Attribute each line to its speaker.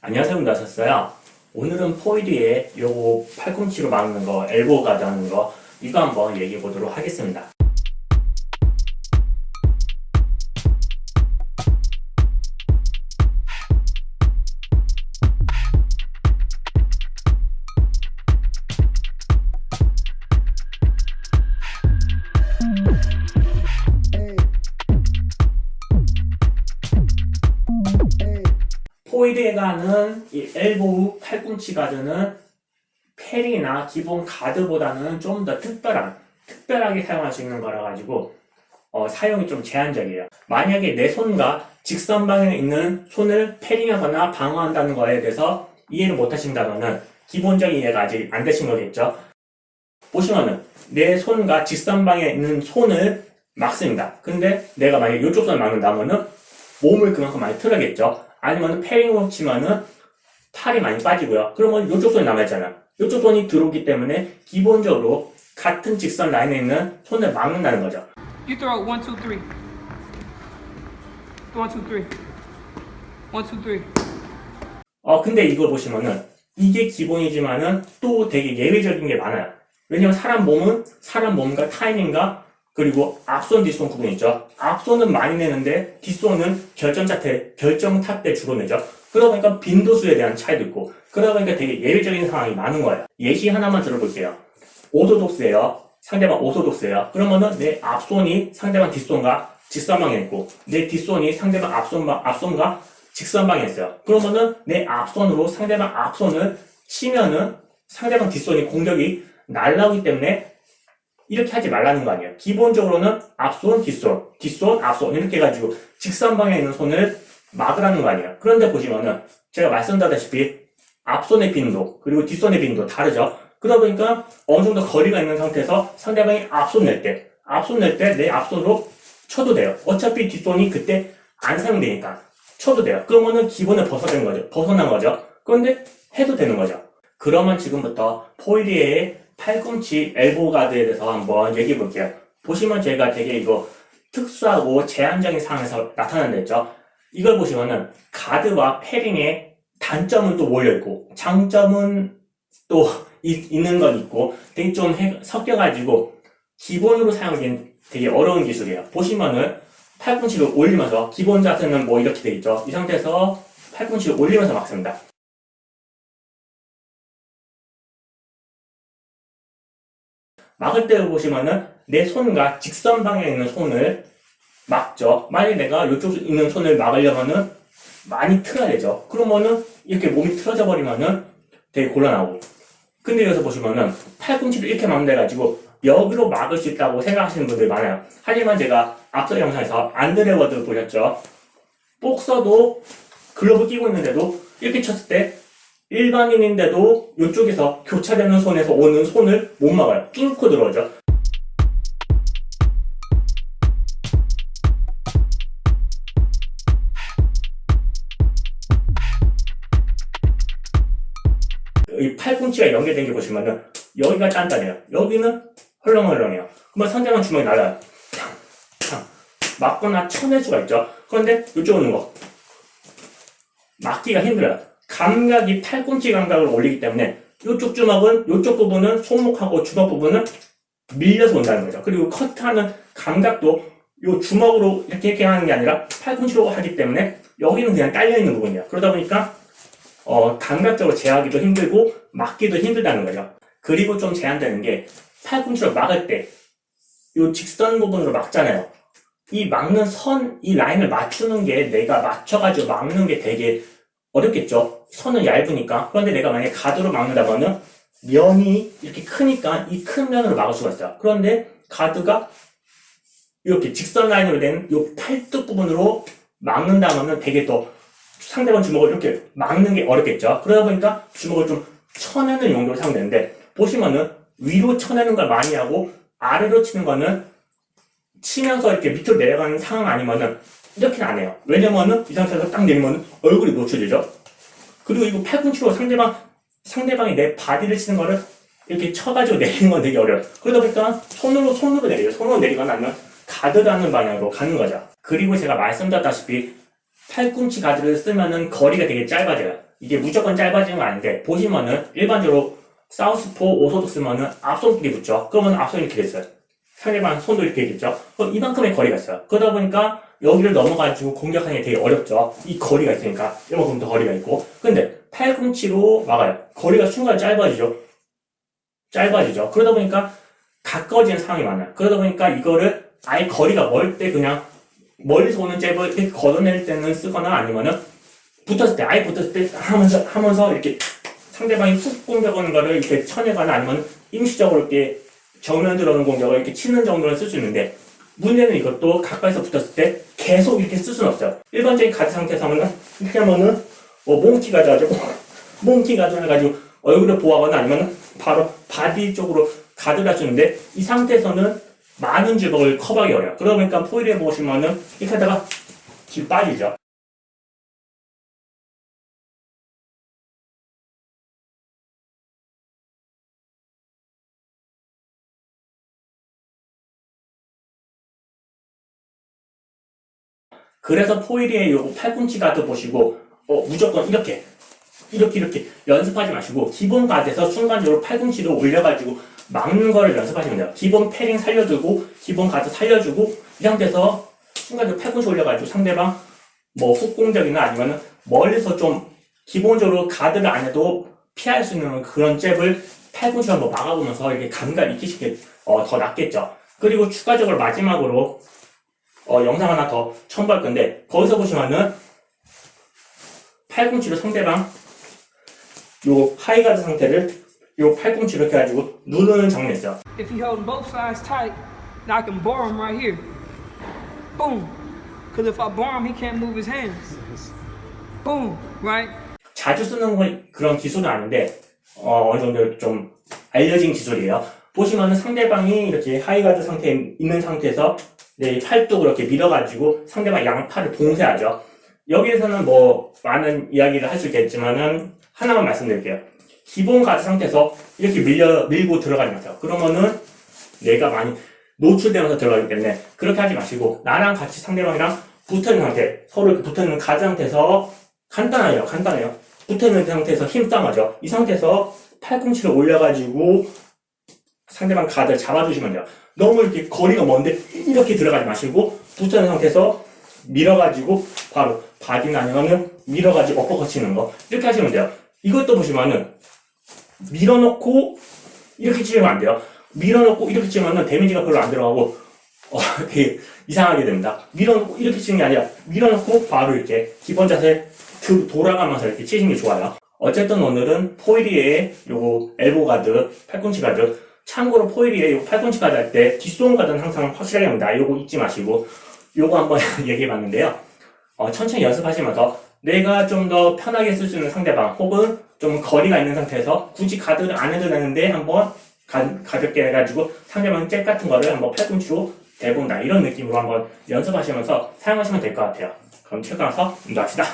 Speaker 1: 안녕하세요. 나셨어요. 오늘은 포이드에 요거 팔꿈치로 막는 거, 엘보 가드 하는 거, 이거 한번 얘기해 보도록 하겠습니다. 포이드에 가는 이 엘보우 팔꿈치 가드는 페리나 기본 가드보다는 좀 더 특별한, 특별하게 사용할 수 있는 거라 가지고 어, 사용이 좀 제한적이에요. 만약에 내 손과 직선 방향에 있는 손을 패링하거나 방어한다는 거에 대해서 이해를 못 하신다면은 기본적인 이해가 아직 안 되신 거겠죠. 보시면은 내 손과 직선 방향에 있는 손을 막습니다. 근데 내가 만약에 이쪽 손을 막는다면은 몸을 그만큼 많이 틀어야겠죠. 아니면 패링으로 치면은 팔이 많이 빠지고요. 그러면 이쪽 손이 남아있잖아요. 이쪽 손이 들어오기 때문에 기본적으로 같은 직선 라인에 있는 손을 막는다는 거죠.
Speaker 2: You throw one, two, three. One, two, three. One, two, three.
Speaker 1: 어, 근데 이걸 보시면은 이게 기본이지만은 또 되게 예외적인 게 많아요. 왜냐면 사람 몸은 사람 몸과 타이밍과 그리고 앞손 뒷손 구분이 있죠. 앞손은 많이 내는데 뒷손은 결정타 때, 결정타 때 주로 내죠. 그러다 보니까 빈도수에 대한 차이도 있고 그러다 보니까 되게 예외적인 상황이 많은 거예요. 예시 하나만 들어볼게요. 오도독스예요. 상대방 오소독스예요. 그러면은 내 앞손이 상대방 뒷손과 직선방에 있고 내 뒷손이 상대방 앞손과 앞손과 직선방에 있어요. 그러면은 내 앞손으로 상대방 앞손을 치면은 상대방 뒷손이 공격이 날라오기 때문에 이렇게 하지 말라는 거 아니에요. 기본적으로는 앞손, 뒷손, 뒷손, 앞손 이렇게 해가지고 직선방에 있는 손을 막으라는 거 아니에요. 그런데 보시면은 제가 말씀드렸다시피 앞손의 빈도 그리고 뒷손의 빈도 다르죠. 그러다 보니까 어느 정도 거리가 있는 상태에서 상대방이 앞손 낼 때, 앞손 낼 때 내 앞손으로 쳐도 돼요. 어차피 뒷손이 그때 안 사용되니까 쳐도 돼요. 그러면은 기본을 벗어난 거죠. 벗어난 거죠. 그런데 해도 되는 거죠. 그러면 지금부터 포이리의 팔꿈치 엘보 가드에 대해서 한번 얘기해 볼게요. 보시면 제가 되게 이거 특수하고 제한적인 상황에서 나타난댔죠. 이걸 보시면은 가드와 패링의 단점은 또 몰려있고 장점은 또 이- 있는 건 있고 되게 좀 해- 섞여가지고 기본으로 사용하기엔 되게 어려운 기술이에요. 보시면은 팔꿈치를 올리면서 기본 자세는 뭐 이렇게 돼 있죠. 이 상태에서 팔꿈치를 올리면서 막습니다. 막을 때 보시면은 내 손과 직선 방향에 있는 손을 막죠. 만약에 내가 이쪽에 있는 손을 막으려면은 많이 틀어야 되죠. 그러면은 이렇게 몸이 틀어져 버리면은 되게 곤란하고. 근데 여기서 보시면은 팔꿈치를 이렇게 막는다 해가지고 여기로 막을 수 있다고 생각하시는 분들이 많아요. 하지만 제가 앞서 영상에서 안드레워드 보셨죠? 복서도 글러브 끼고 있는데도 이렇게 쳤을 때 일반인인데도 이쪽에서 교차되는 손에서 오는 손을 못 막아요. 낑고 들어오죠. 이 팔꿈치가 연결된 게 보시면은 여기가 단단해요. 여기는 헐렁헐렁해요. 그러면 상대방 주먹이 날아요. 맞거나 쳐낼 수가 있죠. 그런데 이쪽 오는 거 막기가 힘들어요. 감각이 팔꿈치 감각을 올리기 때문에 이쪽 주먹은 이쪽 부분은 손목하고 주먹 부분은 밀려서 온다는 거죠. 그리고 커트하는 감각도 이 주먹으로 이렇게 이렇게 하는 게 아니라 팔꿈치로 하기 때문에 여기는 그냥 딸려 있는 부분이에요. 그러다 보니까 어, 감각적으로 제하기도 힘들고 막기도 힘들다는 거죠. 그리고 좀 제한되는 게 팔꿈치로 막을 때 이 직선 부분으로 막잖아요. 이 막는 선, 이 라인을 맞추는 게 내가 맞춰가지고 막는 게 되게 어렵겠죠. 선은 얇으니까. 그런데 내가 만약에 가드로 막는다면은 면이 이렇게 크니까 이 큰 면으로 막을 수가 있어요. 그런데 가드가 이렇게 직선 라인으로 된 이 팔뚝 부분으로 막는다면은 되게 더 상대방 주먹을 이렇게 막는 게 어렵겠죠. 그러다 보니까 주먹을 좀 쳐내는 용도로 사용되는데 보시면은 위로 쳐내는 걸 많이 하고 아래로 치는 거는 치면서 이렇게 밑으로 내려가는 상황 아니면은 이렇게는 안 해요. 왜냐면은 이 상태에서 딱 내리면 얼굴이 노출되죠. 그리고 이거 팔꿈치로 상대방 상대방이 내 바디를 치는 거를 이렇게 쳐가지고 내리는 건 되게 어려워요. 그러다 보니까 손으로 손으로 내려요. 손으로 내리거나 아니면 가드라는 방향으로 가는 거죠. 그리고 제가 말씀드렸다시피 팔꿈치 가드를 쓰면은 거리가 되게 짧아져요. 이게 무조건 짧아지는 건 아닌데 보시면은 일반적으로 사우스포 오소도 쓰면은 앞손길이 붙죠. 그러면 앞손이 이렇게 됐어요. 상대방 손도 이렇게 있겠죠. 그럼 이만큼의 거리가 있어요. 그러다 보니까 여기를 넘어가지고 공격하는 게 되게 어렵죠. 이 거리가 있으니까 이만큼 더 거리가 있고. 근데 팔꿈치로 막아요. 거리가 순간 짧아지죠. 짧아지죠. 그러다 보니까 가까워지는 상황이 많아요. 그러다 보니까 이거를 아예 거리가 멀 때 그냥 멀리서 오는 잽을 이렇게 걷어낼 때는 쓰거나 아니면은 붙었을 때 아예 붙었을 때 하면서 하면서 이렇게 상대방이 훅 공격하는 거를 이렇게 쳐내거나 아니면 임시적으로 이렇게 정면 들어오는 공격을 이렇게 치는 정도로 쓸수 있는데 문제는 이것도 가까이서 붙었을 때 계속 이렇게 쓸 수는 없어요. 일반적인 가드 상태에서 하면은 이렇게 하면은 뭐 몽키 가져가지고 몽키 가져가지고 얼굴을 보호하거나 아니면 바로 바디 쪽으로 가드를 있는데 이 상태에서는 많은 주먹을 커버하기 어려워요. 그러다 보니까 포일에 보시면은 이렇게 하다가 뒤 빠지죠. 그래서 포일의 요 팔꿈치 가드 보시고 어, 무조건 이렇게 이렇게 이렇게 연습하지 마시고 기본 가드에서 순간적으로 팔꿈치를 올려가지고 막는 거를 연습하시면 돼요. 기본 패링 살려주고 기본 가드 살려주고 이 상태에서 순간적으로 팔꿈치 올려가지고 상대방 뭐 훅공격이나 아니면 멀리서 좀 기본적으로 가드를 안 해도 피할 수 있는 그런 잽을 팔꿈치로 한번 막아보면서 이렇게 감각 익히시게 어, 더 낫겠죠. 그리고 추가적으로 마지막으로 어, 영상 하나 더 첨부할 건데 거기서 보시면은 팔꿈치로 상대방 요 하이가드 상태를 요 팔꿈치로 이렇게 해가지고 누르는 장면이 있어요.
Speaker 2: If he holding both sides tight, then I can bar him right here. Boom. Because if I bar him, he can't move his hands. Boom. Right?
Speaker 1: 자주 쓰는 건 그런 기술은 아닌데 어, 어느 정도 좀 알려진 기술이에요. 보시면은 상대방이 이렇게 하이가드 상태에 있는 상태에서 내 팔뚝을 이렇게 밀어가지고 상대방 양팔을 봉쇄하죠. 여기에서는 뭐 많은 이야기를 할 수 있겠지만은 하나만 말씀드릴게요. 기본 가드 상태에서 이렇게 밀려 밀고 들어가지 마세요. 그러면은 내가 많이 노출되면서 들어가기 때문에 그렇게 하지 마시고 나랑 같이 상대방이랑 붙어있는 상태 서로 이렇게 붙어있는 가드 상태에서 간단해요 간단해요 붙어있는 상태에서 힘싸움하죠 이 상태에서 팔꿈치를 올려가지고 상대방 가드를 잡아주시면 돼요 너무 이렇게 거리가 먼데 이렇게 들어가지 마시고 붙어있는 상태에서 밀어가지고 바로 바디나 아니면은 밀어가지고 엎어 거치는 거 이렇게 하시면 돼요 이것도 보시면은 밀어놓고 이렇게 치면 안 돼요 밀어놓고 이렇게 치면은 데미지가 별로 안 들어가고 어, 되게 이상하게 됩니다. 밀어놓고 이렇게 치는 게 아니라 밀어놓고 바로 이렇게 기본 자세 드- 돌아가면서 이렇게 치시는 게 좋아요. 어쨌든 오늘은 포이리의 요거 엘보 가드, 팔꿈치 가드 참고로 포이리의 요 팔꿈치 가드 할 때 뒷손 가드는 항상 확실하게 합니다. 요거 잊지 마시고 요거 한번 얘기해 봤는데요. 어, 천천히 연습하시면서 내가 좀 더 편하게 쓸 수 있는 상대방 혹은 좀 거리가 있는 상태에서 굳이 가드를 안 해도 되는데 한번 가, 가볍게 해가지고 상대방 잽 같은 거를 한번 팔꿈치로 대본다 이런 느낌으로 한번 연습하시면서 사용하시면 될 것 같아요. 그럼 최근 와서 운동합시다.